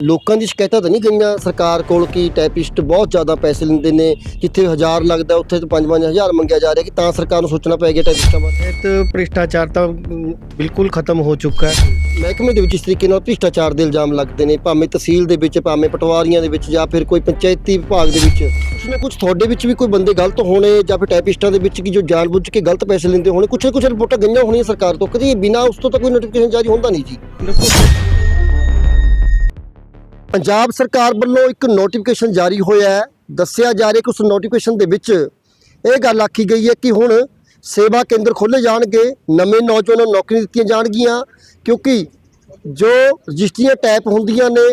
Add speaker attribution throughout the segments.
Speaker 1: ਲੋਕਾਂ ਦੀ ਸ਼ਿਕਾਇਤਾਂ ਤਾਂ ਨਹੀਂ ਗਈਆਂ? ਸਰਕਾਰ ਕੋਲ ਕਿ ਟਾਈਪਿਸਟ ਬਹੁਤ ਜ਼ਿਆਦਾ ਪੈਸੇ ਲੈਂਦੇ ਨੇ? ਜਿੱਥੇ 1000 ਲੱਗਦਾ ਉੱਥੇ ਤਾਂ 5-5000 ਮੰਗਿਆ ਜਾ ਰਿਹਾ ਕਿ ਤਾਂ ਸਰਕਾਰ ਨੂੰ ਸੋਚਣਾ ਪੈ ਗਿਆ ਟਾਈਪਿਸਟਾਂ ਬਾਰੇ?
Speaker 2: ਇਹ ਭ੍ਰਿਸ਼ਟਾਚਾਰ ਤਾਂ ਬਿਲਕੁਲ ਖਤਮ ਹੋ ਚੁੱਕਾ ਹੈ।
Speaker 1: ਮਹਿਕਮੇ ਦੇ ਵਿੱਚ ਇਸ ਤਰੀਕੇ ਨਾਲ ਭ੍ਰਿਸ਼ਟਾਚਾਰ ਦੇ ਇਲਜ਼ਾਮ ਲੱਗਦੇ ਨੇ ਭਾਵੇਂ ਤਹਿਸੀਲ ਦੇ ਵਿੱਚ ਭਾਵੇਂ ਪਟਵਾਰੀਆਂ ਦੇ ਵਿੱਚ ਜਾਂ ਫਿਰ ਕੋਈ ਪੰਚਾਇਤੀ ਵਿਭਾਗ ਦੇ ਵਿੱਚ। ਕੁਛ ਨਾ ਕੁਛ ਤੁਹਾਡੇ ਵਿੱਚ ਵੀ ਕੋਈ ਬੰਦੇ ਗਲਤ ਹੋਣੇ ਜਾਂ ਫਿਰ ਟਾਈਪਿਸਟਾਂ ਦੇ ਵਿੱਚ ਕਿ ਜੋ ਜਾਣਬੁੱਝ ਕੇ ਗਲਤ ਪੈਸੇ ਲੈਂਦੇ ਹੋਣੇ? ਕੁਛ ਨਾ ਕੁਛ ਰਿਪੋਰਟਾਂ ਗਈਆਂ ਹੋਣੀਆਂ ਸਰਕਾਰ ਤੋਂ ਕਦੀ ਬਿਨਾਂ ਉਸ ਤੋਂ ਤਾਂ ਕੋਈ ਨੋਟੀਫਿਕੇਸ਼ਨ ਜਾਰੀ ਹੁੰਦਾ ਨਹੀਂ ਜੀ? ਪੰਜਾਬ ਸਰਕਾਰ ਵੱਲੋਂ ਇੱਕ ਨੋਟੀਫਿਕੇਸ਼ਨ ਜਾਰੀ ਹੋਇਆ ਹੈ। ਦੱਸਿਆ ਜਾ ਰਿਹਾ ਕਿ ਉਸ ਨੋਟੀਫਿਕੇਸ਼ਨ ਦੇ ਵਿੱਚ ਇਹ ਗੱਲ ਆਖੀ ਗਈ ਹੈ ਕਿ ਹੁਣ ਸੇਵਾ ਕੇਂਦਰ ਖੋਲ੍ਹੇ ਜਾਣਗੇ, ਨਵੇਂ ਨੌਜਵਾਨਾਂ ਨੂੰ ਨੌਕਰੀਆਂ ਦਿੱਤੀਆਂ ਜਾਣਗੀਆਂ, ਕਿਉਂਕਿ ਜੋ ਰਜਿਸਟਰੀਆਂ ਟੈਪ ਹੁੰਦੀਆਂ ਨੇ,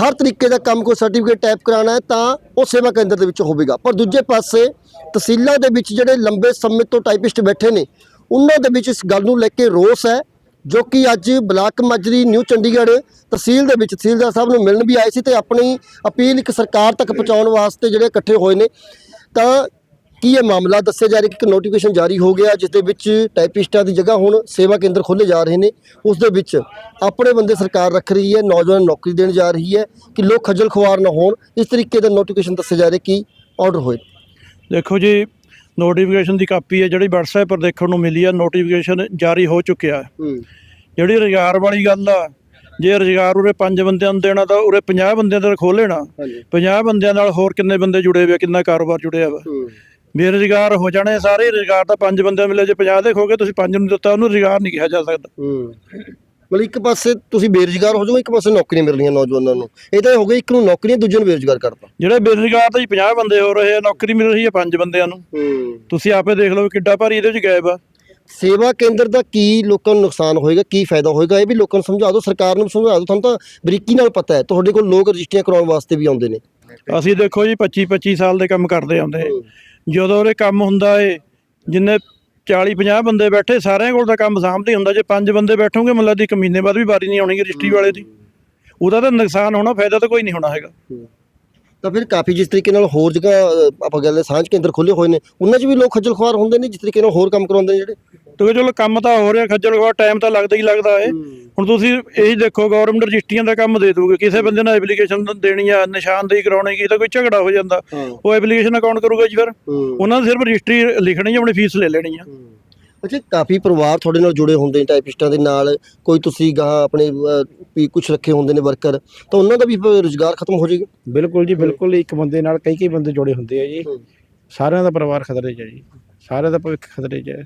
Speaker 1: ਹਰ ਤਰੀਕੇ ਦਾ ਕੰਮ ਕੋਈ ਸਰਟੀਫਿਕੇਟ ਟਾਈਪ ਕਰਾਉਣਾ ਹੈ, ਤਾਂ ਉਹ ਸੇਵਾ ਕੇਂਦਰ ਦੇ ਵਿੱਚ ਹੋਵੇਗਾ। ਪਰ ਦੂਜੇ ਪਾਸੇ ਤਹਿਸੀਲਾਂ ਦੇ ਵਿੱਚ ਜਿਹੜੇ ਲੰਬੇ ਸਮੇਂ ਤੋਂ ਟਾਈਪਿਸਟ ਬੈਠੇ ਨੇ, ਉਹਨਾਂ ਦੇ ਵਿੱਚ ਇਸ ਗੱਲ ਨੂੰ ਲੈ ਕੇ ਰੋਸ ਹੈ ਜੋ ਕਿ ਅੱਜ ਬਲਾਕ ਮਾਜਰੀ ਨਿਊ ਚੰਡੀਗੜ੍ਹ ਤਹਿਸੀਲ ਦੇ ਵਿੱਚ ਤਹਿਸੀਲਦਾਰ ਸਾਹਿਬ ਨੂੰ ਮਿਲਣ ਵੀ ਆਏ ਸੀ ਤੇ ਆਪਣੀ ਅਪੀਲ ਇੱਕ ਸਰਕਾਰ ਤੱਕ ਪਹੁੰਚਾਉਣ ਵਾਸਤੇ ਜਿਹੜੇ ਇਕੱਠੇ ਹੋਏ ਨੇ। ਤਾਂ ਕੀ ਇਹ ਮਾਮਲਾ ਦੱਸਿਆ ਜਾ ਰਿਹਾ ਕਿ ਇੱਕ ਨੋਟੀਫਿਕੇਸ਼ਨ ਜਾਰੀ ਹੋ ਗਿਆ ਜਿਸ ਦੇ ਵਿੱਚ ਟਾਈਪਿਸਟਾਂ ਦੀ ਜਗ੍ਹਾ ਹੁਣ ਸੇਵਾ ਕੇਂਦਰ ਖੋਲ੍ਹੇ ਜਾ ਰਹੇ ਨੇ। ਉਸ ਦੇ ਵਿੱਚ ਆਪਣੇ ਬੰਦੇ ਸਰਕਾਰ ਰੱਖ ਰਹੀ ਹੈ ਨੌਜਵਾਨ ਨੌਕਰੀ ਦੇਣ ਜਾ ਰਹੀ ਹੈ ਕਿ ਲੋਕ ਖੱਜਲ ਖੁਆਰ ਨਾ ਹੋਣ। ਇਸ ਤਰੀਕੇ ਦਾ ਨੋਟੀਫਿਕੇਸ਼ਨ ਦੱਸਿਆ ਜਾ ਰਿਹਾ ਕਿ ਆਰਡਰ ਹੋਏ।
Speaker 3: ਦੇਖੋ ਜੀ ਨੋਟੀਫਿਕੇਸ਼ਨ ਦੀ ਕਾਪੀ ਹੈ ਜਿਹੜੀ WhatsApp ਪਰ ਦੇਖਣ ਨੂੰ ਮਿਲੀ ਆ ਨੋਟੀਫਿਕੇਸ਼ਨ ਜਾਰੀ ਹੋ ਚੁੱਕਿਆ ਹੈ।
Speaker 1: ਹੂੰ।
Speaker 3: ਜਿਹੜੀ ਰੁਜ਼ਗਾਰ ਵਾਲੀ ਗੱਲ ਆ ਜੇ ਰੁਜ਼ਗਾਰ ਉਰੇ 5 ਬੰਦਿਆਂ ਨੂੰ ਦੇਣਾ ਤਾਂ ਉਰੇ 50 ਬੰਦਿਆਂ ਦਾ ਖੋਲ ਲੈਣਾ।
Speaker 1: ਹਾਂਜੀ।
Speaker 3: 50 ਬੰਦਿਆਂ ਨਾਲ ਹੋਰ ਕਿੰਨੇ ਬੰਦੇ ਜੁੜੇ ਹੋਏ ਕਿੰਨਾ ਕਾਰੋਬਾਰ ਜੁੜਿਆ ਵਾ। ਬੇਰੁਜ਼ਗਾਰ ਹੋ ਜਾਣੇ ਸਾਰੇ ਰੁਜ਼ਗਾਰ ਤਾਂ 5 ਬੰਦਿਆਂ ਮਿਲੇ ਜੇ 50 ਦੇ ਖੋਗੇ ਤੁਸੀਂ 5 ਨੂੰ ਦਿੱਤਾ ਉਹਨੂੰ ਰੁਜ਼ਗਾਰ ਨਹੀਂ ਕਿਹਾ ਜਾ ਸਕਦਾ।
Speaker 1: ਮਤਲਬ ਇੱਕ ਪਾਸੇ ਤੁਸੀਂ ਬੇਰੁਜ਼ਗਾਰ ਹੋ ਜਾਓਗੇ ਇੱਕ ਪਾਸੇ ਨੌਕਰੀਆਂ ਮਿਲ ਰਹੀਆਂ ਨੌਜਵਾਨਾਂ ਨੂੰ। ਇਹ ਤਾਂ ਹੋ ਗਿਆ ਇੱਕ ਨੂੰ ਨੌਕਰੀਆਂ ਦੂਜੇ ਨੂੰ ਬੇਰੁਜ਼ਗਾਰ ਕਰਤਾ।
Speaker 3: ਜਿਹੜੇ ਬੇਰੁਜ਼ਗਾਰ ਤਾਂ ਜੀ 50 ਬੰਦੇ ਹੋ ਰਹੇ ਆ ਨੌਕਰੀ ਮਿਲ ਰਹੀ ਹੈ 5 ਬੰਦਿਆਂ ਨੂੰ। ਤੁਸੀਂ ਆਪੇ ਦੇਖ ਲਓ ਕਿੱਡਾ ਭਾਰੀ ਇਹਦੇ ਵਿੱਚ ਗੈਪ ਆ।
Speaker 1: ਸੇਵਾ ਕੇਂਦਰ ਦਾ ਕੀ ਲੋਕਾਂ ਨੂੰ ਨੁਕਸਾਨ ਹੋਏਗਾ ਕੀ ਫਾਇਦਾ ਹੋਏਗਾ ਇਹ ਵੀ ਲੋਕਾਂ ਨੂੰ ਸਮਝਾ ਦਿਓ ਸਰਕਾਰ ਨੂੰ ਸਮਝਾ ਦਿਓ ਤੁਹਾਨੂੰ ਤਾਂ ਬਰੀਕੀ ਨਾਲ ਪਤਾ ਹੈ ਤੁਹਾਡੇ ਕੋਲ ਲੋਕ ਰਜਿਸਟਰੀਆਂ ਕਰਾਉਣ ਵਾਸਤੇ ਵੀ ਆਉਂਦੇ ਨੇ।
Speaker 3: ਅਸੀਂ ਦੇਖੋ ਜੀ 25 25 ਸਾਲ ਦੇ ਕੰਮ ਕਰਦੇ ਆਉਂਦੇ ਜਦੋਂ ਉਹਦੇ ਕੰਮ ਹੁੰਦਾ ਏ ਜਿੰਨੇ 40 50 ਬੰਦੇ ਬੈਠੇ ਸਾਰਿਆਂ ਕੋਲ ਤਾਂ ਕੰਮ ਸਾਂਭਦੇ ਹੁੰਦਾ ਜੇ ਪੰਜ ਬੰਦੇ ਬੈਠੋਗੇ ਮਤਲਬ ਦੀ ਇੱਕ ਮਹੀਨੇ ਬਾਅਦ ਵੀ ਵਾਰੀ ਨਹੀਂ ਆਉਣੀ ਰਜਿਸਟਰੀ ਵਾਲੇ ਦੀ। ਉਹਦਾ ਤਾਂ ਨੁਕਸਾਨ ਹੋਣਾ ਫਾਇਦਾ ਤਾਂ ਕੋਈ ਨਹੀਂ ਹੋਣਾ ਹੈਗਾ।
Speaker 1: ਤਾਂ ਫਿਰ ਕਾਫੀ ਜਿਸ ਤਰੀਕੇ ਨਾਲ ਹੋਰ ਜਗ੍ਹਾ ਆਪਾਂ ਗੱਲ ਸਾਂਝ ਕੇਂਦਰ ਖੁੱਲੇ ਹੋਏ ਨੇ ਉਹਨਾਂ 'ਚ ਵੀ ਲੋਕ ਖੱਜਲ ਖੁਆਰ ਹੁੰਦੇ ਨੇ ਜਿਸ ਤਰੀਕੇ ਨਾਲ ਹੋਰ ਕੰਮ ਕਰਾਉਂਦੇ ਨੇ ਜਿਹੜੇ?
Speaker 3: ਤੇ ਚਲੋ ਕੰਮ ਤਾਂ ਹੋ ਰਿਹਾ ਖੱਜਲ ਖਵਾ ਟਾਈਮ ਤਾਂ ਲੱਗਦਾ ਹੀ ਲੱਗਦਾ ਏ ਹੁਣ ਤੁਸੀਂ ਇਹੀ ਦੇਖੋ ਗਵਰਨਮੈਂਟ ਰਜਿਸਟਰੀਆਂ ਦਾ ਕੰਮ ਦੇ ਦੂਗੇ। ਕਿਸੇ ਬੰਦੇ ਨਾਲ ਐਪਲੀਕੇਸ਼ਨ ਦੇਣੀ ਆ ਨਿਸ਼ਾਨਦੇਹੀ ਕਰਾਉਣੀ ਕੀ ਤਾਂ ਕੋਈ ਝਗੜਾ ਹੋ ਜਾਂਦਾ। ਉਹ ਐਪਲੀਕੇਸ਼ਨ ਅਕਾਊਂਟ ਕਰੂਗਾ ਜੀ ਫਿਰ। ਉਹਨਾਂ ਨੇ ਸਿਰਫ ਰਜਿਸਟਰੀ ਲਿਖਣੀ ਆ ਆਪਣੀ ਫੀਸ ਲੈ ਲੈਣੀ ਆ।
Speaker 1: ਅੱਛਾ ਕਾਫੀ ਪਰਿਵਾਰ ਤੁਹਾਡੇ ਨਾਲ ਜੁੜੇ ਹੁੰਦੇ ਨੇ ਟਾਈਪਿਸਟਾਂ ਦੇ ਨਾਲ। ਕੋਈ ਤੁਸੀਂ ਗਾਹ ਆਪਣੇ ਵੀ ਕੁਝ ਰੱਖੇ ਹੁੰਦੇ ਨੇ ਵਰਕਰ ਤਾਂ ਉਹਨਾਂ ਦਾ ਵੀ ਰੁਜ਼ਗਾਰ ਖਤਮ ਹੋ ਜਾਏਗਾ?
Speaker 4: ਬਿਲਕੁਲ ਜੀ ਬਿਲਕੁਲ ਇੱਕ ਬੰਦੇ ਨਾਲ ਕਈ ਕਈ ਬੰਦੇ ਜੁੜੇ ਹੁੰਦੇ ਆ ਜੀ। ਸਾਰਿਆਂ ਦਾ ਪਰਿਵਾਰ ਖਤਰੇ 'ਚ ਹੈ ਜੀ। ਸਾਰਿਆਂ ਦਾ ਭਵਿੱਖ ਖਤਰੇ 'ਚ ਹੈ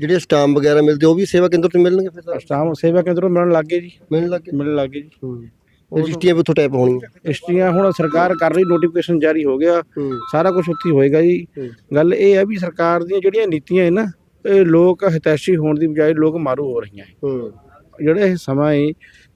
Speaker 1: ਜਿਹੜੇ ਸਟਾਮ ਵਗੈਰਾ ਮਿਲਦੇ ਉਹ ਵੀ ਸੇਵਾ ਕੇਂਦਰ ਤੋਂ ਮਿਲਣਗੇ ਫਿਰ ਸਾਰੇ?
Speaker 4: ਸਟਾਮ ਸੇਵਾ ਕੇਂਦਰੋਂ ਮਿਲਣ ਲੱਗ ਗਏ ਜੀ।
Speaker 1: ਮਿਲਣ ਲੱਗੇ
Speaker 4: ਮਿਲਣ ਲੱਗ ਗਏ ਜੀ।
Speaker 1: ਰਜਿਸਟਰੀਆਂ ਵੀ ਉੱਥੋਂ ਟਾਈਪ ਹੋਣਗੀਆਂ?
Speaker 4: ਰਜਿਸਟਰੀਆਂ ਹੁਣ ਸਰਕਾਰ ਕਰ ਰਹੀ ਨੋਟੀਫਿਕੇਸ਼ਨ ਜਾਰੀ ਹੋ ਗਿਆ। ਸਾਰਾ ਕੁਝ ਉੱਥੇ ਹੋਏਗਾ ਜੀ। ਗੱਲ ਇਹ ਹੈ ਵੀ ਸਰਕਾਰ ਦੀਆਂ ਜਿਹੜੀਆਂ ਨੀਤੀਆਂ ਹੈ ਨਾ ਇਹ ਲੋਕ ਹਿਤੈਸ਼ੀ ਹੋਣ ਦੀ ਬਜਾਏ ਲੋਕ ਮਾਰੂ ਹੋ ਰਹੀਆਂ ਹੈ
Speaker 1: ਹੂੰ।
Speaker 4: ਜਿਹੜਾ ਇਹ ਸਮਾਂ ਹੈ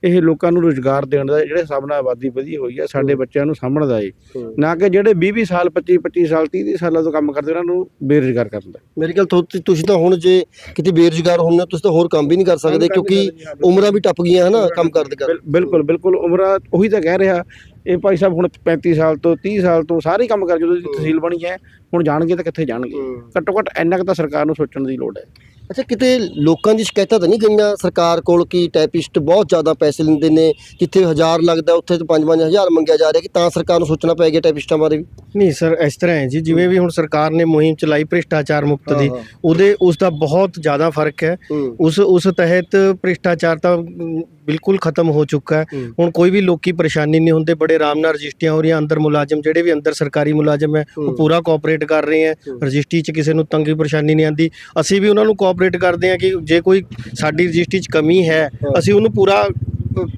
Speaker 4: ਇਹ ਲੋਕਾਂ ਨੂੰ ਰੋਜ਼ਗਾਰ ਦੇਣ ਦਾ ਜਿਹੜੇ ਹਿਸਾਬ ਨਾਲ ਆਬਾਦੀ ਵਧੀ ਹੋਈ ਹੈ ਸਾਡੇ ਬੱਚਿਆਂ ਨੂੰ ਸਾਂਭਣ ਦਾ ਹੈ
Speaker 1: ਹੂੰ।
Speaker 4: ਨਾ ਕਿ ਜਿਹੜੇ 20 20 ਸਾਲ 25 25 ਸਾਲ 30 30 ਸਾਲਾਂ ਤੋਂ ਕੰਮ ਕਰਦੇ ਉਹਨਾਂ ਨੂੰ ਬੇਰੁਜ਼ਗਾਰ ਕਰਨ ਦਾ।
Speaker 1: ਮੇਰੀ ਤੁ- ਤੁਸੀਂ ਤਾਂ ਹੁਣ ਜੇ ਕਿਤੇ ਬੇਰੁਜ਼ਗਾਰ ਹੁੰਦੇ ਹੋ, ਤੁਸੀਂ ਤਾਂ ਹੋਰ ਕੰਮ ਵੀ ਨਹੀਂ ਕਰ ਸਕਦੇ ਕਿਉਂਕਿ ਉਮਰਾਂ ਵੀ ਟੱਪ ਗਈਆਂ ਹਨਾ ਕੰਮ ਕਰਦੇ
Speaker 4: ਬਿਲ- ਬਿਲਕੁਲ ਬਿਲਕੁਲ ਉਮਰਾਂ ਉਹੀ ਤਾਂ ਕਹਿ ਰਿਹਾ। ਇਹ ਭਾਈ ਸਾਹਿਬ ਹੁਣ 35 ਸਾਲ ਤੋਂ 30 ਸਾਲ ਤੋਂ ਸਾਰੇ ਕੰਮ ਕਰ ਜਦੋਂ ਤਹਿਸੀਲ ਬਣੀ ਹੈ ਹੁਣ ਜਾਣਗੇ ਤਾਂ ਕਿੱਥੇ ਜਾਣਗੇ? ਘੱਟੋ ਘੱਟ ਇੰਨਾ ਕੁ ਤਾਂ ਸਰਕਾਰ ਨੂੰ ਸੋਚਣ ਦੀ ਲੋੜ ਹੈ।
Speaker 1: ਅੱਛਾ ਕਿਤੇ ਲੋਕਾਂ ਦੀ ਸ਼ਿਕਾਇਤਾਂ ਤਾਂ ਨਹੀਂ ਗਈਆਂ? ਸਰਕਾਰ ਕੋਲ ਕਿ ਟਾਈਪਿਸਟ ਬਹੁਤ ਜ਼ਿਆਦਾ ਪੈਸੇ ਲੈਂਦੇ ਨੇ ਜਿੱਥੇ 1000 ਲੱਗਦਾ ਉੱਥੇ ਤਾਂ 5-5000 ਮੰਗਿਆ ਜਾ ਰਿਹਾ ਕਿ ਤਾਂ ਸਰਕਾਰ ਨੂੰ ਸੋਚਣਾ ਪੈ ਗਿਆ ਟਾਈਪਿਸਟਾਂ ਬਾਰੇ ਵੀ?
Speaker 2: ਨਹੀਂ ਸਰ ਇਸ ਤਰ੍ਹਾਂ ਹੈ ਜੀ ਜਿਵੇਂ ਵੀ ਹੁਣ ਸਰਕਾਰ ਨੇ ਮੁਹਿੰਮ ਚਲਾਈ ਭ੍ਰਿਸ਼ਟਾਚਾਰ ਮੁਕਤ ਦੀ
Speaker 1: ਹਾਂ, ਹਾਂ।
Speaker 2: ਉਹਦੇ ਉਸ ਦਾ ਬਹੁਤ ਜ਼ਿਆਦਾ ਫ਼ਰਕ ਹੈ।
Speaker 1: ਹੂੰ।
Speaker 2: ਉਸ ਉਸ ਤਹਿਤ ਭ੍ਰਿਸ਼ਟਾਚਾਰ ਤਾਂ ਅਮ, ਬਿਲਕੁਲ ਖਤਮ ਹੋ ਚੁੱਕਾ ਹੈ। ਹੁਣ ਕੋਈ ਵੀ ਲੋਕੀ ਪਰੇਸ਼ਾਨੀ ਨਹੀਂ ਹੁੰਦੇ ਬੜੇ ਆਰਾਮ ਨਾਲ ਰਜਿਸਟਰੀਆਂ ਹੋ ਰਹੀਆਂ ਅੰਦਰ ਮੁਲਾਜ਼ਮ ਜਿਹੜੇ ਵੀ ਅੰਦਰ ਸਰਕਾਰੀ ਮੁਲਾਜ਼ਮ ਹੈ ਉਹ। ਪੂਰਾ ਕੋਆਪਰੇਟ ਕਰ ਰਹੇ ਹੈ। ਰਜਿਸਟਰੀ 'ਚ ਕਿਸੇ ਨੂੰ ਤੰਗੀ ਪਰੇਸ਼ਾਨੀ ਨਹੀਂ ਆਂਦੀ ਅਸੀਂ ਵੀ ਉਹਨਾਂ ਨੂੰ ਕੋਆਪਰੇਟ ਕਰਦੇ ਹਾਂ ਕਿ ਜੇ ਕੋਈ ਸਾਡੀ ਰਜਿਸਟਰੀ 'ਚ ਕਮੀ ਹੈ। ਅਸੀਂ ਉਹਨੂੰ ਪੂਰਾ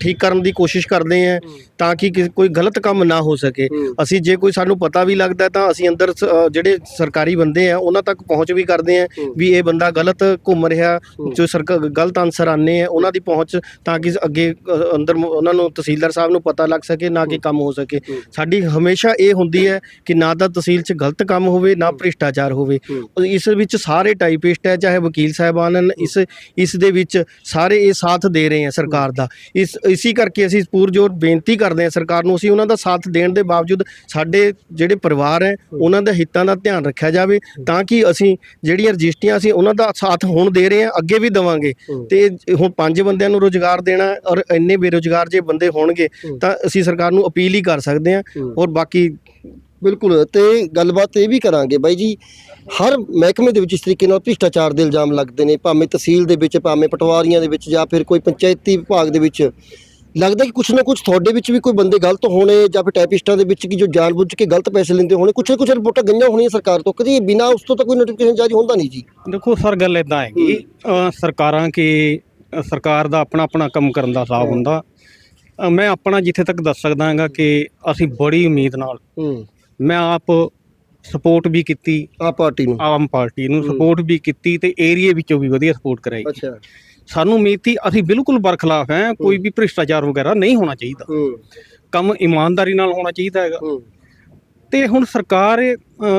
Speaker 2: ਠੀਕ ਕਰਨ ਦੀ ਕੋਸ਼ਿਸ਼ ਕਰਦੇ ਹਾਂ ਤਾਂ ਕਿ ਕਿਸੇ- ਕੋਈ ਗਲਤ ਕੰਮ ਨਾ ਹੋ ਸਕੇ
Speaker 1: ਹੂੰ।
Speaker 2: ਅਸੀਂ ਜੇ ਕੋਈ ਸਾਨੂੰ ਪਤਾ ਵੀ ਲੱਗਦਾ ਹੈ ਤਾਂ ਅਸੀਂ ਅੰਦਰ ਸ- ਅ, ਜਿਹੜੇ ਸਰਕਾਰੀ ਬੰਦੇ ਆ ਉਹਨਾਂ ਤੱਕ ਪਹੁੰਚ ਵੀ ਕਰਦੇ ਆ
Speaker 1: ਹੂੰ।
Speaker 2: ਵੀ ਇਹ ਬੰਦਾ ਗਲਤ ਘੁੰਮ ਰਿਹਾ
Speaker 1: ਹੂੰ।
Speaker 2: ਜੋ ਸਰਕਾਰ ਗਲਤ ਆਨਸਰ ਆਨੇ ਆ ਉਹਨਾਂ ਦੀ ਪਹੁੰਚ ਤਾਂ ਕਿ ਅੱਗੇ ਅ, ਅੰਦਰ ਮ- ਉਹਨਾਂ ਨੂੰ ਤਹਿਸੀਲਦਾਰ ਸਾਹਿਬ ਨੂੰ ਪਤਾ ਲੱਗ ਸਕੇ ਨਾ ਕਿ ਕੰਮ ਹੋ ਸਕੇ
Speaker 1: ਹੂੰ।
Speaker 2: ਸਾਡੀ ਹਮੇਸ਼ਾ ਇਹ ਹੁੰਦੀ ਹੈ ਕਿ ਨਾ ਤਾਂ ਤਹਿਸੀਲ 'ਚ ਗਲਤ ਕੰਮ ਹੋਵੇ ਨਾ ਭ੍ਰਿਸ਼ਟਾਚਾਰ ਹੋਵੇ
Speaker 1: ਹੂੰ।
Speaker 2: ਇਸ ਵਿੱਚ ਸਾਰੇ ਟਾਈਪਿਸਟ ਹੈ ਚਾਹੇ ਵਕੀਲ ਸਾਹਿਬਾਨ ਹਨ ਇਸ ਇਸ ਦੇ ਵਿੱਚ ਸਾਰੇ ਇਹ ਸਾਥ ਦੇ ਰਹੇ ਆ ਸਰਕਾਰ ਦਾ ਇਸ ਇਸ ਕਰਕੇ ਅਸੀਂ ਪੂਰਜੋਰ ਬੇਨਤੀ ਕਰਦੇ ਹਾਂ ਸਰਕਾਰ ਨੂੰ ਅਸੀਂ ਉਹਨਾਂ ਦਾ ਸਾਥ ਦੇਣ ਦੇ ਬਾਵਜੂਦ ਸਾਡੇ ਜਿਹੜੇ ਪਰਿਵਾਰ ਹੈ ਉਹਨਾਂ ਦੇ ਹਿੱਤਾਂ ਦਾ ਧਿਆਨ ਰੱਖਿਆ ਜਾਵੇ ਤਾਂ ਕਿ ਅਸੀਂ ਜਿਹੜੀਆਂ ਰਜਿਸਟਰੀਆਂ ਅਸੀਂ ਉਹਨਾਂ ਦਾ ਸਾਥ ਹੁਣ ਦੇ ਰਹੇ ਹਾਂ ਅੱਗੇ ਵੀ ਦੇਵਾਂਗੇ। ਤੇ ਹੁਣ ਪੰਜ ਬੰਦਿਆਂ ਨੂੰ ਰੋਜ਼ਗਾਰ ਦੇਣਾ ਔਰ ਇੰਨੇ ਬੇਰੋਜ਼ਗਾਰ ਜੇ ਬੰਦੇ ਹੋਣਗੇ ਤਾਂ ਅਸੀਂ ਸਰਕਾਰ ਨੂੰ ਅਪੀਲ ਹੀ ਕਰ ਸਕਦੇ ਹਾਂ। ਔਰ ਬਾਕੀ
Speaker 1: ਬਿਲਕੁਲ ਤੇ ਗੱਲਬਾਤ ਇਹ ਵੀ ਕਰਾਂਗੇ ਬਾਈ ਜੀ ਹਰ ਮਹਿਕਮੇ ਦੇ ਵਿੱਚ ਇਸ ਤਰੀਕੇ ਨਾਲ ਭ੍ਰਿਸ਼ਟਾਚਾਰ ਦੇ ਇਲਜ਼ਾਮ ਲੱਗਦੇ ਨੇ ਭਾਵੇਂ ਤਹਿਸੀਲ ਦੇ ਵਿੱਚ ਭਾਵੇਂ ਪਟਵਾਰੀਆਂ ਦੇ ਵਿੱਚ ਜਾਂ ਫਿਰ ਕੋਈ ਪੰਚਾਇਤੀ ਵਿਭਾਗ ਦੇ ਵਿੱਚ। ਲੱਗਦਾ ਕਿ ਕੁਛ ਨਾ ਕੁਛ ਤੁਹਾਡੇ ਵਿੱਚ ਵੀ ਕੋਈ ਬੰਦੇ ਗਲਤ ਹੋਣੇ ਜਾਂ ਫਿਰ ਟਾਈਪਿਸਟਾਂ ਦੇ ਵਿੱਚ ਕਿ ਜੋ ਜਾਣਬੁੱਝ ਕੇ ਗਲਤ ਪੈਸੇ ਲੈਂਦੇ ਹੋਣੇ ਕੁਛ ਨਾ ਕੁਛ ਰਿਪੋਰਟਾਂ ਗਈਆਂ ਹੋਣੀਆਂ ਸਰਕਾਰ ਤੋਂ ਕਦੀ ਬਿਨਾਂ ਉਸ ਤੋਂ ਤਾਂ ਕੋਈ ਨੋਟੀਫਿਕੇਸ਼ਨ ਜਾਰੀ ਹੁੰਦਾ ਨਹੀਂ ਜੀ?
Speaker 5: ਦੇਖੋ ਸਰ ਗੱਲ ਇਦਾਂ ਹੈਗੀ ਅ, ਸਰਕਾਰਾਂ ਕੀ ਸਰਕਾਰ ਦਾ ਆਪਣਾ ਆਪਣਾ ਕੰਮ ਕਰਨ ਦਾ ਹਿਸਾਬ ਹੁੰਦਾ। ਮੈਂ ਆਪਣਾ ਜਿੱਥੇ ਤੱਕ ਦੱਸ ਸਕਦਾ ਹਾਂਗਾ ਕਿ ਅਸੀਂ ਬੜੀ ਉਮੀਦ ਨਾਲ
Speaker 1: ਹੂੰ।
Speaker 5: ਮੈਂ ਆਪ ਸਪੋਰਟ ਵੀ ਕੀਤੀ।
Speaker 1: ਆ ਪਾਰਟੀ ਨੂੰ।
Speaker 5: ਆਮ ਪਾਰਟੀ ਨੂੰ ਸਪੋਰਟ ਵੀ ਕੀਤੀ ਤੇ ਏਰੀਏ ਵਿੱਚੋਂ ਵੀ ਵਧੀਆ ਸਪੋਰਟ ਕਰਾਈ।
Speaker 1: ਅੱਛਾ।
Speaker 5: ਸਾਨੂੰ ਉਮੀਦ ਸੀ ਅਸੀਂ ਬਿਲਕੁਲ ਬਰਖਲਾਫ ਹੈ ਕੋਈ ਵੀ ਭ੍ਰਿਸ਼ਟਾਚਾਰ ਵਗੈਰਾ ਨਹੀਂ ਹੋਣਾ ਚਾਹੀਦਾ। ਕੰਮ ਇਮਾਨਦਾਰੀ ਨਾਲ ਹੋਣਾ ਚਾਹੀਦਾ ਹੈਗਾ। ਤੇ ਹੁਣ ਸਰਕਾਰ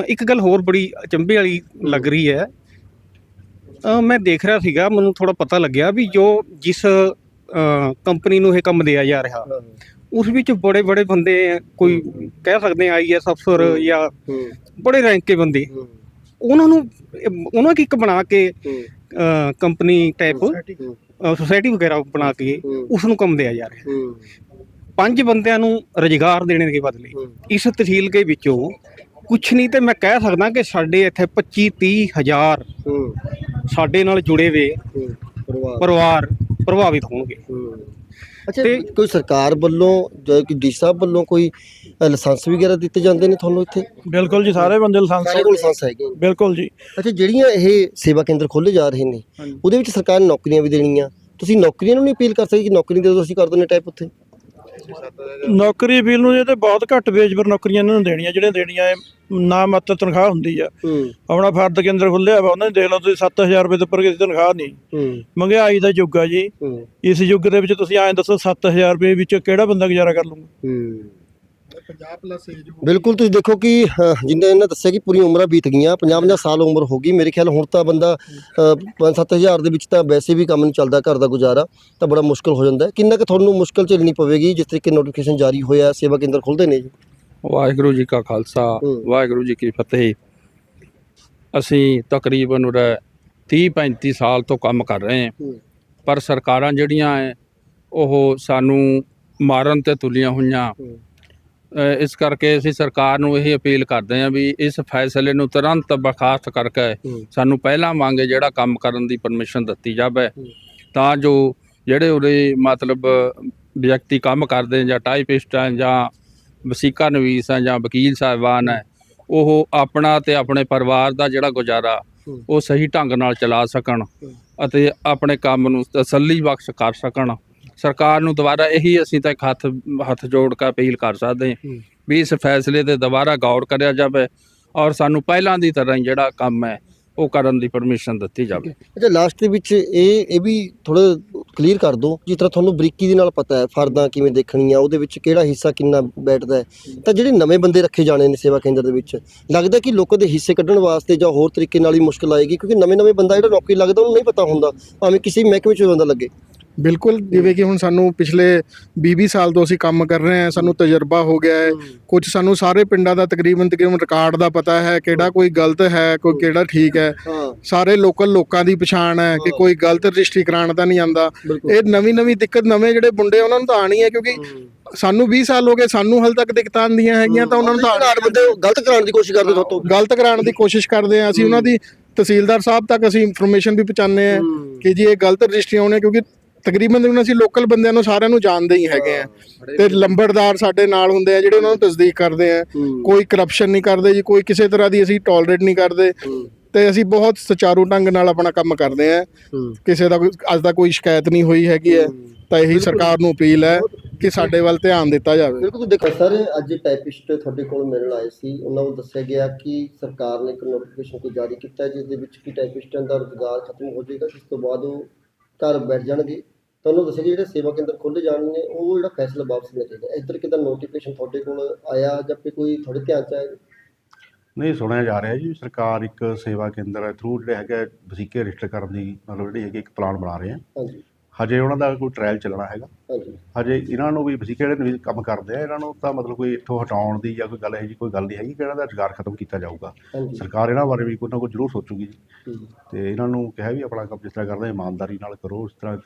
Speaker 5: ਇੱਕ ਗੱਲ ਹੋਰ ਬੜੀ ਅਚੰਭੇ ਵਾਲੀ ਲੱਗ ਰਹੀ ਹੈ। ਮੈਂ ਦੇਖ ਰਿਹਾ ਸੀਗਾ ਮੈਨੂੰ ਥੋੜਾ ਪਤਾ ਲੱਗਿਆ ਵੀ ਜੋ ਜਿਸ ਕੰਪਨੀ ਨੂੰ ਇਹ ਕੰਮ ਦਿਆ ਜਾ ਰਿਹਾ ਉਸ ਵਿੱਚ ਬੜੇ ਬੜੇ ਬੰਦੇ ਕੋਈ ਕਹਿ ਸਕਦੇ ਆ ਆਈਐਸ ਅਫਸਰ ਜਾਂ ਬੜੇ ਰੈਂਕ ਕੇ ਬੰਦੇ। ਉਹਨਾਂ ਨੂੰ ਉਹਨਾਂ ਕੀ ਇੱਕ ਬਣਾ ਕੇ ਕੰਪਨੀ ਟਾਈਪ ਸੁਸਾਇਟੀ ਵਗੈਰਾ ਬਣਾ ਕੇ। ਉਸ ਨੂੰ ਕੰਮ ਦਿਆ ਜਾ ਰਿਹਾ।
Speaker 1: ਹੂੰ।
Speaker 5: ਪੰਜ ਬੰਦਿਆਂ ਨੂੰ ਰੁਜ਼ਗਾਰ ਦੇਣੇ ਦੇ ਬਦਲੇ। ਇਸ ਤਹਿਸੀਲ ਦੇ ਵਿੱਚੋਂ ਕੁਛ ਨਹੀਂ ਤੇ ਮੈਂ ਕਹਿ ਸਕਦਾ ਕਿ ਸਾਡੇ ਇੱਥੇ 25 30 ਹਜ਼ਾਰ ਸਾਡੇ ਨਾਲ ਜੁੜੇ ਹੋਏ
Speaker 1: ਹੂੰ। ਪਰਿਵਾਰ।
Speaker 5: ਪਰਿਵਾਰ ਪ੍ਰਭਾਵਿਤ ਹੋਣਗੇ।
Speaker 1: ਅੱਛਾ
Speaker 5: ਤੇ-
Speaker 1: ਕੋਈ ਸਰਕਾਰ ਵੱਲੋਂ ਜਾਂ ਕਿ ਡੀ ਸਾਹਿਬ ਵੱਲੋਂ ਕੋਈ ਲਾਇਸੈਂਸ ਵਗੈਰਾ ਦਿੱਤੇ ਜਾਂਦੇ ਨੇ ਤੁਹਾਨੂੰ ਇੱਥੇ?
Speaker 3: ਬਿਲਕੁਲ ਜੀ ਸਾਰੇ ਬੰਦੇ ਲਾਇਸੈਂਸ
Speaker 1: ਸਾਰੇ ਕੋਲ ਲਾਇਸੈਂਸ ਹੈਗੇ।
Speaker 3: ਬਿਲਕੁਲ ਜੀ।
Speaker 1: ਅੱਛਾ ਜਿਹੜੀਆਂ ਇਹ ਸੇਵਾ ਕੇਂਦਰ ਖੋਲੇ ਜਾ ਰਹੇ ਨੇ ਉਹਦੇ ਵਿੱਚ ਸਰਕਾਰ ਨੇ ਨੌਕਰੀਆਂ ਵੀ ਦੇਣੀਆਂ। ਤੁਸੀਂ ਨੌਕਰੀਆਂ ਨੂੰ ਨਹੀਂ ਅਪੀਲ ਕਰ ਸਕਦੇ ਕਿ ਨੌਕਰੀ ਦੇ ਦਿਓ ਅਸੀਂ ਕਰ ਦਿੰਦੇ ਟਾਈਪ ਉੱਥੇ।
Speaker 3: ਨੌਕਰੀ ਅਪੀਲ ਨੂੰ ਇਹ ਤੇ ਬਹੁਤ ਘੱਟ ਵੇਜ ਪਰ ਨੌਕਰੀਆਂ ਇਹਨਾਂ ਨੂੰ ਦੇਣੀਆਂ ਜਿਹੜੀਆਂ ਦੇਣੀਆਂ ਨਾ ਮਾਤਰ ਤਨਖਾਹ ਹੁੰਦੀ ਆ। ਆਪਣਾ ਫਰਦ ਕੇਂਦਰ ਖੁੱਲਿਆ ਵਾ ਉਹਨਾਂ ਨੇ ਦੇਖ ਲਓ ਤੁਸੀਂ 7000 ਰੁਪਏ ਤੋਂ ਉੱਪਰ ਕਿਸੇ ਤਨਖਾਹ ਨਹੀਂ। ਮਹਿੰਗਾਈ ਦਾ ਯੁੱਗ ਆ ਜੀ। ਇਸ ਯੁੱਗ ਦੇ ਵਿੱਚ ਤੁਸੀਂ ਐਂ ਦੱਸੋ 7000 ਰੁਪਏ ਵਿੱਚ ਕਿਹੜਾ ਬੰਦਾ ਗੁਜ਼ਾਰਾ ਕਰ ਲੂਗਾ
Speaker 1: ਹੂੰ ਬਿਲਕੁਲ ਤੁਸੀਂ ਦੇਖੋ ਕਿ ਜਿੰਨੇ ਇਹਨਾਂ ਦੱਸਿਆ ਕਿ ਪੂਰੀ ਉਮਰਾਂ ਬੀਤ ਗਈਆਂ 50 50 ਸਾਲ ਉਮਰ ਹੋ ਗਈ। ਮੇਰੇ ਖਿਆਲ ਹੁਣ ਤਾਂ ਬੰਦਾ 5-7000 ਦੇ ਵਿੱਚ ਤਾਂ ਵੈਸੇ ਵੀ ਕੰਮ ਨਹੀਂ ਚੱਲਦਾ ਘਰ ਦਾ ਗੁਜ਼ਾਰਾ ਤਾਂ ਬੜਾ ਮੁਸ਼ਕਲ ਹੋ ਜਾਂਦਾ ਕਿੰਨਾ ਕਿ ਤੁਹਾਨੂੰ ਮੁਸ਼ਕਲ ਝੇਲਣੀ ਪਵੇਗੀ ਜਿਸ ਤਰੀਕੇ ਨੋਟੀਫਿਕੇਸ਼ਨ ਜਾਰੀ ਹੋਇਆ ਸੇਵਾ ਕੇਂਦਰ ਖੁੱਲਦੇ ਨੇ ਜੀ?
Speaker 6: ਵਾਹਿਗੁਰੂ ਜੀ ਕਾ ਖਾਲਸਾ। ਵਾਹਿਗੁਰੂ ਜੀ ਕੀ ਫਤਿਹ। ਅਸੀਂ ਤਕਰੀਬਨ ਉਰੇ 30 35 ਸਾਲ ਤੋਂ ਕੰਮ ਕਰ ਰਹੇ ਹਾਂ। ਪਰ ਸਰਕਾਰਾਂ ਜਿਹੜੀਆਂ ਐ ਉਹ ਸਾਨੂੰ ਮਾਰਨ ਤੇ ਤੁਲੀਆਂ ਹੋਈਆਂ। ਇਸ ਕਰਕੇ ਅਸੀਂ ਸਰਕਾਰ ਨੂੰ ਇਹ ਅਪੀਲ ਕਰਦੇ ਹਾਂ ਵੀ ਇਸ ਫੈਸਲੇ ਨੂੰ ਤੁਰੰਤ ਬਰਖਾਸਤ ਕਰਕੇ। ਸਾਨੂੰ ਪਹਿਲਾਂ ਵਾਂਗੇ ਜਿਹੜਾ ਕੰਮ ਕਰਨ ਦੀ ਪਰਮਿਸ਼ਨ ਦਿੱਤੀ ਜਾਵੇ। ਤਾਂ ਜੋ ਜਿਹੜੇ ਉਰੇ ਮਤਲਬ ਵਿਅਕਤੀ ਕੰਮ ਕਰਦੇ ਜਾਂ ਟਾਈਪਿਸਟ ਆ ਜਾਂ ਵਸੀਕਾ ਨਵੀਸ ਆ ਜਾਂ ਵਕੀਲ ਸਾਹਿਬਾਨ ਹੈ ਉਹ ਆਪਣਾ ਤੇ ਆਪਣੇ ਪਰਿਵਾਰ ਦਾ ਜਿਹੜਾ ਗੁਜ਼ਾਰਾ। ਉਹ ਸਹੀ ਢੰਗ ਨਾਲ ਚਲਾ ਸਕਣ ਅਤੇ ਆਪਣੇ ਕੰਮ ਨੂੰ ਤਸੱਲੀ ਬਖਸ਼ ਕਰ ਸਕਣ ਸਰਕਾਰ ਨੂੰ ਦੁਬਾਰਾ ਇਹੀ ਅਸੀਂ ਤਾਂ ਇੱਕ ਹੱਥ ਹੱਥ ਜੋੜ ਕੇ ਅਪੀਲ ਕਰ ਸਕਦੇ ਹਾਂ। ਵੀ ਇਸ ਫੈਸਲੇ ਤੇ ਦੁਬਾਰਾ ਗੌਰ ਕਰਿਆ ਜਾਵੇ ਔਰ ਸਾਨੂੰ ਪਹਿਲਾਂ ਦੀ ਤਰ੍ਹਾਂ ਜਿਹੜਾ ਕੰਮ ਹੈ ਉਹ ਕਰਨ ਦੀ ਪਰਮਿਸ਼ਨ ਦਿੱਤੀ ਜਾਵੇ।
Speaker 1: ਅੱਛਾ ਲਾਸਟ ਦੇ ਵਿੱਚ ਇਹ ਇਹ ਵੀ ਥੋੜਾ ਕਲੀਅਰ ਕਰ ਦਿਓ ਜਿਸ ਤਰ੍ਹਾਂ ਤੁਹਾਨੂੰ ਬਰੀਕੀ ਦੇ ਨਾਲ ਪਤਾ ਹੈ ਫਰਦਾਂ ਕਿਵੇਂ ਦੇਖਣੀਆਂ ਉਹਦੇ ਵਿੱਚ ਕਿਹੜਾ ਹਿੱਸਾ ਕਿੰਨਾ ਬੈਠਦਾ ਹੈ। ਤਾਂ ਜਿਹੜੇ ਨਵੇਂ ਬੰਦੇ ਰੱਖੇ ਜਾਣੇ ਨੇ ਸੇਵਾ ਕੇਂਦਰ ਦੇ ਵਿੱਚ ਲੱਗਦਾ ਕਿ ਲੋਕਾਂ ਦੇ ਹਿੱਸੇ ਕੱਢਣ ਵਾਸਤੇ ਜਾਂ ਹੋਰ ਤਰੀਕੇ ਨਾਲ ਹੀ ਮੁਸ਼ਕਲ ਆਏਗੀ ਕਿਉਂਕਿ ਨਵੇਂ ਨਵੇਂ ਬੰਦਾ ਜਿਹੜਾ ਨੌਕਰੀ ਲੱਗਦਾ ਉਹਨੂੰ ਨਹੀਂ ਪਤਾ ਹੁੰਦਾ ਭਾਵੇਂ ਕਿਸੇ ਮਹਿਕਮੇ 'ਚ ਬੰਦਾ ਲੱਗੇ।
Speaker 4: ਬਿਲਕੁਲ ਜਿਵੇਂ ਕਿ ਹੁਣ ਸਾਨੂੰ ਪਿਛਲੇ 20-20 ਸਾਲ ਤੋਂ ਅਸੀਂ ਕੰਮ ਕਰ ਰਹੇ ਹਾਂ ਸਾਨੂੰ ਤਜਰਬਾ ਹੋ ਗਿਆ ਹੈ। ਕੁਝ ਸਾਨੂੰ ਸਾਰੇ ਪਿੰਡਾਂ ਦਾ ਤਕਰੀਬਨ ਤਕਰੀਬਨ ਰਿਕਾਰਡ ਦਾ ਪਤਾ ਹੈ ਕਿਹੜਾ ਕੋਈ ਗਲਤ ਹੈ ਕੋਈ ਕਿਹੜਾ ਠੀਕ ਹੈ। ਸਾਰੇ ਲੋਕਲ ਲੋਕਾਂ ਦੀ ਪਛਾਣ ਹੈ ਕਿ ਕੋਈ ਗਲਤ ਰਜਿਸਟਰੀ ਕਰਾਉਣ ਤਾਂ ਨਹੀਂ ਆਂਦਾ ਇਹ ਨਵੀਂ ਨਵੀਂ ਦਿੱਕਤ ਨਵੇਂ ਜਿਹੜੇ ਮੁੰਡੇ ਉਹਨਾਂ ਨੂੰ ਤਾਂ ਆਣੀ ਹੈ ਕਿਉਂਕਿ ਸਾਨੂੰ 20 ਸਾਲ ਹੋ ਗਏ ਸਾਨੂੰ ਹਾਲ ਤੱਕ ਦਿੱਕਤਾਂ ਆਉਂਦੀਆਂ ਹੈਗੀਆਂ ਤਾਂ ਉਹਨਾਂ ਨੂੰ ਤਾਂ
Speaker 1: ਗਲਤ ਕਰਾਉਣ ਦੀ ਕੋਸ਼ਿਸ਼ ਕਰਦੇ ਤੁਹਾਤੋਂ
Speaker 4: ਗਲਤ ਕਰਾਉਣ ਦੀ ਕੋਸ਼ਿਸ਼ ਕਰਦੇ ਆ ਅਸੀਂ ਉਹਨਾਂ ਦੀ ਤਹਿਸੀਲਦਾਰ ਸਾਹਿਬ ਤੱਕ ਅਸੀਂ ਇਨਫੋਰਮੇਸ਼ਨ ਵੀ ਪਹੁੰਚਾਉਂਦੇ ਆ ਕਿ ਜੀ ਇਹ ਗਲਤ ਰਜਿਸਟਰੀ ਹੋਣੇ ਕਿਉਂਕਿ ਤਕਰੀਬਨ ਤਕਰੀਬਨ ਅਸੀਂ ਲੋਕਲ ਬੰਦਿਆਂ ਨੂੰ ਸਾਰਿਆਂ ਨੂੰ ਜਾਣਦੇ ਹੀ ਹੈਗੇ ਆ। ਤੇ ਲੰਬੜਦਾਰ ਸਾਡੇ ਨਾਲ ਹੁੰਦੇ ਆ ਜਿਹੜੇ ਉਹਨਾਂ ਨੂੰ ਤਸਦੀਕ ਕਰਦੇ ਆ। ਕੋਈ ਕਰਪਸ਼ਨ ਨਹੀਂ ਕਰਦੇ ਜੀ ਕੋਈ ਕਿਸੇ ਤਰ੍ਹਾਂ ਦੀ ਅਸੀਂ ਟੋਲਰੇਟ ਨਹੀਂ ਕਰਦੇ। ਤੇ ਅਸੀਂ ਬਹੁਤ ਸੁਚਾਰੂ ਢੰਗ ਨਾਲ ਆਪਣਾ ਕੰਮ ਕਰਦੇ ਆ। ਕਿਸੇ ਦਾ ਕੋਈ ਅੱਜ ਤੱਕ ਕੋਈ ਸ਼ਿਕਾਇਤ ਨਹੀਂ ਹੋਈ ਹੈਗੀ ਹੈ। ਤਾਂ ਇਹੀ ਸਰਕਾਰ ਨੂੰ ਅਪੀਲ ਹੈ ਕਿ ਸਾਡੇ ਵੱਲ ਧਿਆਨ ਦਿੱਤਾ ਜਾਵੇ।
Speaker 1: ਬਿਲਕੁਲ ਤੁਸੀਂ ਦੇਖੋ ਸਰ ਅੱਜ ਟਾਈਪਿਸਟ ਤੁਹਾਡੇ ਕੋਲ ਮਿਲਣ ਆਏ ਸੀ। ਉਹਨਾਂ ਨੂੰ ਦੱਸਿਆ ਗਿਆ ਕਿ ਸਰਕਾਰ ਨੇ ਇੱਕ ਨੋਟੀਫਿਕੇਸ਼ਨ ਕੋਈ ਜਾਰੀ ਕੀਤਾ ਜਿਸ ਦੇ ਵਿੱਚ ਕਿ ਟਾਈਪਿਸਟਾਂ ਦਾ ਰੁਜ਼ਗਾਰ ਖਤਮ ਹੋ ਜਾਏਗਾ। ਜਿਸ ਤੋਂ ਬਾਅਦ ਉਹ ਘਰ ਬੈਠ ਜਾਣਗੇ ਤੁਹਾਨੂੰ ਦੱਸਿਆ ਕਿ ਜਿਹੜੇ ਸੇਵਾ ਕੇਂਦਰ ਖੋਲੇ ਜਾਣਗੇ ਉਹ ਜਿਹੜਾ ਫੈਸਲਾ ਵਾਪਸ ਲੈਣਾ ਚਾਹੀਦਾ। ਇੱਧਰ ਕਿਦਾਂ ਨੋਟੀਫਿਕੇਸ਼ਨ ਤੁਹਾਡੇ ਕੋਲ ਆਇਆ ਜਾਂ ਫਿਰ ਕੋਈ ਤੁਹਾਡੇ ਧਿਆਨ ਚ ਆਇਆ?
Speaker 7: ਨਹੀਂ ਸੁਣਿਆ ਜਾ ਰਿਹਾ ਜੀ ਸਰਕਾਰ ਇੱਕ ਸੇਵਾ ਕੇਂਦਰ ਥਰੂ ਜਿਹੜੇ ਹੈਗੇ ਵਸੀਕੇ ਰਜਿਸਟਰ ਕਰਨ ਦੀ ਮਤਲਬ ਜਿਹੜੀ ਹੈਗੀ ਇੱਕ ਪਲਾਨ ਬਣਾ ਰਹੇ ਆ।
Speaker 1: ਹਾਂਜੀ।
Speaker 7: ਹਜੇ ਉਹਨਾਂ ਦਾ ਕੋਈ ਟ੍ਰਾਇਲ ਚੱਲਣਾ ਹੈਗਾ।
Speaker 1: ਹਾਂਜੀ।
Speaker 7: ਹਜੇ ਇਹਨਾਂ ਨੂੰ ਵੀ ਵਸੀਕੇ ਜਿਹੜੇ ਨਵੀਂ ਕੰਮ ਕਰਦੇ ਆ ਇਹਨਾਂ ਨੂੰ ਤਾਂ ਮਤਲਬ ਕੋਈ ਇੱਥੋਂ ਹਟਾਉਣ ਦੀ ਜਾਂ ਕੋਈ ਗੱਲ ਇਹੋ ਜੀ ਕੋਈ ਗੱਲ ਨਹੀਂ ਹੈਗੀ ਕਿ ਇਹਨਾਂ ਦਾ ਰੁਜ਼ਗਾਰ ਖਤਮ ਕੀਤਾ ਜਾਊਗਾ। ਸਰਕਾਰ ਇਹਨਾਂ ਬਾਰੇ ਵੀ ਕੋਈ ਨਾ ਕੋਈ ਜ਼ਰੂਰ ਸੋਚੂਗੀ ਜੀ। ਤੇ ਇਹਨਾਂ ਨੂੰ ਕਿਹਾ ਵੀ ਆਪਣਾ ਕੰਮ ਜਿਸ ਤਰ੍ਹਾਂ ਕਰਦੇ ਇਮਾਨਦਾਰੀ ਨਾਲ ਕਰੋ ਇਸ ਤਰ੍ਹਾਂ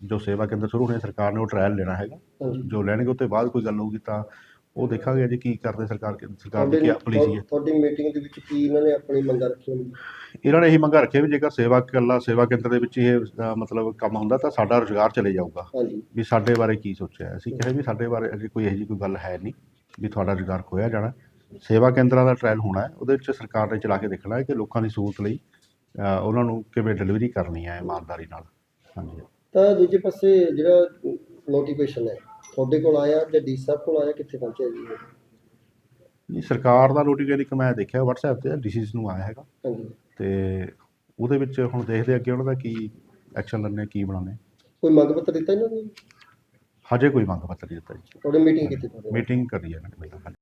Speaker 7: ਜੋ ਸੇਵਾ ਕੇਂਦਰ ਸ਼ੁਰੂ ਹੋਣੇ ਸਰਕਾਰ ਨੇ ਉਹ ਟ੍ਰਾਇਲ ਲੈਣਾ ਹੈਗਾ। ਜੋ ਲੈਣਗੇ ਉਹ ਤੋਂ ਬਾਅਦ ਕੋਈ ਗੱਲ ਹੋਊਗੀ ਤਾਂ ਉਹ ਦੇਖਾਂਗੇ ਜੀ ਕੀ ਕਰਦੇ ਸਰਕਾਰ ਕੇ- ਸਰਕਾਰ ਦੀ ਕੀ ਪਾਲਿਸੀ ਹੈ
Speaker 1: ਤੁਹਾਡੀ ਮੀਟਿੰਗ ਦੇ ਵਿੱਚ ਕੀ ਇਹਨਾਂ ਨੇ ਆਪਣੀ ਮੰਗਾਂ ਰੱਖੀਆਂ ਨੇ?
Speaker 7: ਇਹਨਾਂ ਨੇ ਇਹੀ ਮੰਗਾ ਰੱਖਿਆ ਵੀ ਜੇਕਰ ਸੇਵਾ ਕੱਲਾ ਸੇਵਾ ਕੇਂਦਰ ਦੇ ਵਿੱਚ ਇਹ ਅ, ਮਤਲਬ ਕੰਮ ਹੁੰਦਾ ਤਾਂ ਸਾਡਾ ਰੁਜ਼ਗਾਰ ਚਲੇ ਜਾਊਗਾ।
Speaker 1: ਹਾਂਜੀ।
Speaker 7: ਵੀ ਸਾਡੇ ਬਾਰੇ ਕੀ ਸੋਚਿਆ ਅਸੀਂ ਕਿਹਾ ਵੀ ਸਾਡੇ ਬਾਰੇ ਅਜੇ ਕੋਈ ਇਹੋ ਜਿਹੀ ਕੋਈ ਗੱਲ ਹੈ ਨਹੀਂ ਵੀ ਤੁਹਾਡਾ ਰੁਜ਼ਗਾਰ ਖੋਇਆ ਜਾਣਾ। ਸੇਵਾ ਕੇਂਦਰਾਂ ਦਾ ਟ੍ਰਾਇਲ ਹੋਣਾ ਹੈ ਉਹਦੇ ਵਿੱਚ ਸਰਕਾਰ ਨੇ ਚਲਾ ਕੇ ਦੇਖਣਾ ਹੈ ਕਿ ਲੋਕਾਂ ਦੀ ਸਹੂਲਤ ਲਈ ਅ, ਉਹਨਾਂ ਨੂੰ ਕਿਵੇਂ ਡਿਲੀਵਰੀ ਕਰਨੀ ਹੈ ਇਮਾਨਦਾਰੀ ਨਾਲ। ਹਾਂਜੀ।
Speaker 1: ਤਾਂ ਦੂਜੇ ਪਾਸੇ ਜਿਹੜਾ ਨੋਟੀਫਿਕੇਸ਼ਨ ਹੈ ਤੁਹਾਡੇ ਕੋਲ ਆਇਆ ਜਾਂ ਡੀ ਸਾਹਿਬ ਕੋਲ ਆਇਆ ਕਿੱਥੇ ਪਹੁੰਚਿਆ ਜੀ ਇਹ?
Speaker 7: ਜੀ ਸਰਕਾਰ ਦਾ ਨੋਟੀਫਿਕੇਸ਼ਨ ਇੱਕ ਮੈਂ ਦੇਖਿਆ WhatsApp ਤੇ ਡਿਸੀਸ ਨੂੰ ਆਇਆ ਹੈਗਾ।
Speaker 1: ਹਾਂਜੀ।
Speaker 7: ਤੇ ਉਹਦੇ ਵਿੱਚ ਹੁਣ ਦੇਖਦੇ ਅੱਗੇ ਉਹਨਾਂ ਦਾ ਕੀ ਐਕਸ਼ਨ ਲੈਣੇ ਕੀ ਬਣਾਉਣੇ
Speaker 1: ਕੋਈ ਮੰਗ ਪੱਤਰ ਦਿੱਤਾ ਇਹਨਾਂ ਨੇ?
Speaker 7: ਹਜੇ ਕੋਈ ਮੰਗ ਪੱਤਰ ਨਹੀਂ ਦਿੱਤਾ ਜੀ।
Speaker 1: ਤੁਹਾਡੀ ਮੀਟਿੰਗ ਤੁਹਾਡੇ ਨਾਲ?
Speaker 7: ਮੀਟਿੰਗ ਕਰੀ ਹੈ ਇਹਨਾਂ ਨੇ ਪਹਿਲਾਂ